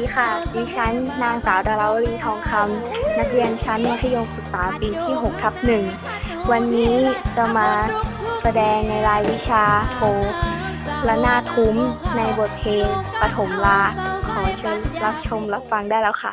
ีค่ะ ดิฉันนางสาวดาราวลีทองคำ นักเรียนชั้นมัธยมศึกษาปีที่6ทับหนึ่งวันนี้จะมาแสดงในรายวิชาโทและหน้าทุ้มในบทเพลงปฐมลา ขอเชิญรับชมรับฟังได้แล้วค่ะ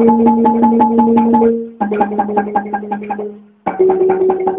Thank you.